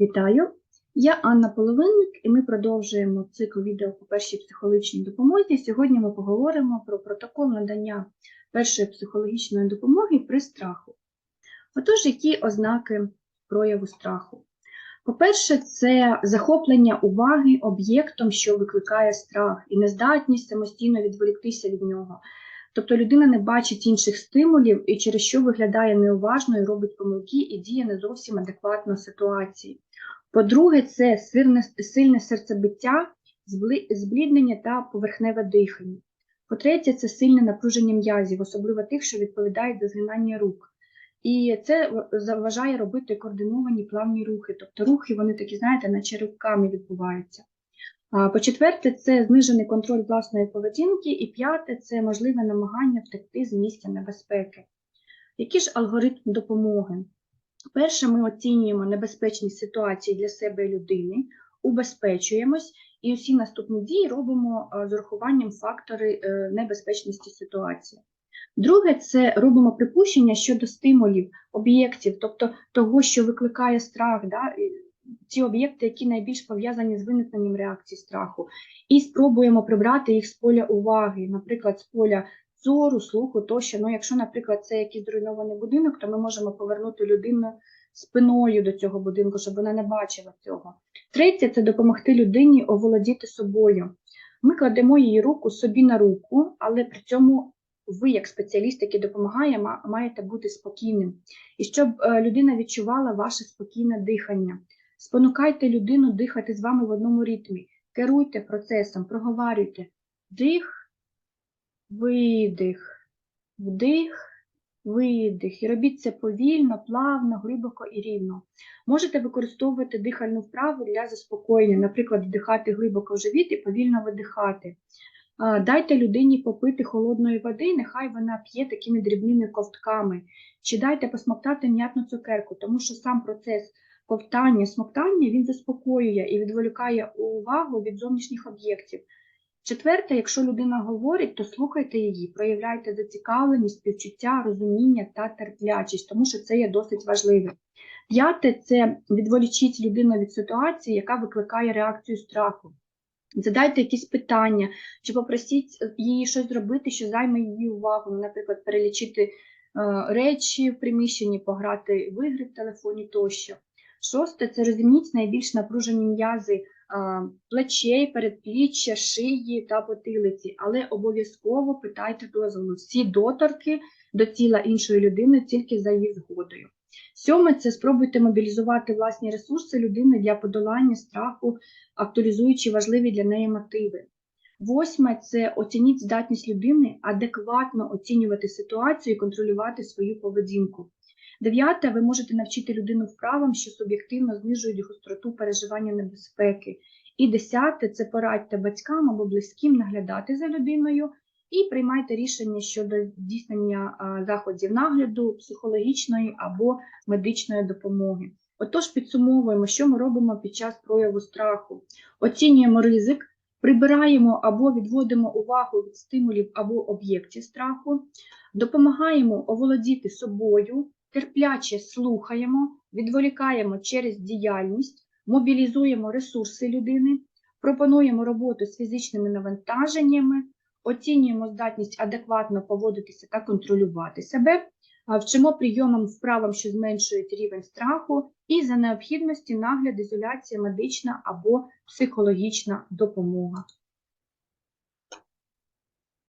Вітаю! Я Анна Половинник, і ми продовжуємо цикл відео по першій психологічній допомозі. Сьогодні ми поговоримо про протокол надання першої психологічної допомоги при страху. Отож, які ознаки прояву страху? По-перше, це захоплення уваги об'єктом, що викликає страх, і нездатність самостійно відволіктися від нього. Тобто людина не бачить інших стимулів і через що виглядає неуважно і робить помилки і діє не зовсім адекватно ситуації. По-друге, це сильне, серцебиття, збліднення та поверхневе дихання. По-третє, це сильне напруження м'язів, особливо тих, що відповідають за згинання рук. І це заважає робити координовані плавні рухи, тобто рухи, вони такі, знаєте, наче руками відбуваються. По-четверте, це знижений контроль власної поведінки. І п'яте це можливе намагання втекти з місця небезпеки. Який ж алгоритм допомоги? Перше, ми оцінюємо небезпечні ситуації для себе і людини, убезпечуємось, і усі наступні дії робимо з урахуванням фактори е, небезпечності ситуації. Друге, це робимо припущення щодо стимулів, об'єктів, тобто того, що викликає страх, да, ті об'єкти, які найбільш пов'язані з виникненням реакції страху, і спробуємо прибрати їх з поля уваги, наприклад, з поля зору, слуху тощо. Ну, якщо, наприклад, це якийсь зруйнований будинок, то ми можемо повернути людину спиною до цього будинку, щоб вона не бачила цього. Третє це допомогти людині оволодіти собою. Ми кладемо її руку собі на руку, але при цьому ви, як спеціаліст, який допомагає, маєте бути спокійним. І щоб е, людина відчувала ваше спокійне дихання. Спонукайте людину дихати з вами в одному ритмі. Керуйте процесом, проговарюйте. Дих, видих, вдих, видих. І робіть це повільно, плавно, глибоко і рівно. Можете використовувати дихальну вправу для заспокоєння, наприклад, вдихати глибоко в живіт і повільно видихати. Дайте людині попити холодної води, нехай вона п'є такими дрібними ковтками. Чи дайте посмоктати м'ятну цукерку, тому що сам процес ковтання, смоктання він заспокоює і відволікає увагу від зовнішніх об'єктів. Четверте, якщо людина говорить, то слухайте її, проявляйте зацікавленість, співчуття, розуміння та терплячість, тому що це є досить важливе. П'яте це відволічіть людину від ситуації, яка викликає реакцію страху. Задайте якісь питання, чи попросіть її щось зробити, що займе її увагу, ну, наприклад, перелічити е, речі в приміщенні, пограти в ігри в телефоні тощо. Шосте це розімніть найбільш напружені м'язи плечей, передпліччя, шиї та потилиці, але обов'язково питайте дозволу. Всі доторки до тіла іншої людини тільки за її згодою. Сьоме це спробуйте мобілізувати власні ресурси людини для подолання страху, актуалізуючи важливі для неї мотиви. Восьме це оцініть здатність людини адекватно оцінювати ситуацію і контролювати свою поведінку. Дев'яте, ви можете навчити людину вправам, що суб'єктивно знижують гостроту переживання небезпеки. І десяте це порадьте батькам або близьким наглядати за людиною і приймайте рішення щодо здійснення заходів нагляду, психологічної або медичної допомоги. Отож, підсумовуємо, що ми робимо під час прояву страху. Оцінюємо ризик, прибираємо або відводимо увагу від стимулів або об'єктів страху, допомагаємо оволодіти собою, терпляче слухаємо, відволікаємо через діяльність, мобілізуємо ресурси людини, пропонуємо роботу з фізичними навантаженнями, оцінюємо здатність адекватно поводитися та контролювати себе, вчимо прийомам вправам, що зменшують рівень страху, і за необхідності нагляд, ізоляція, медична або психологічна допомога.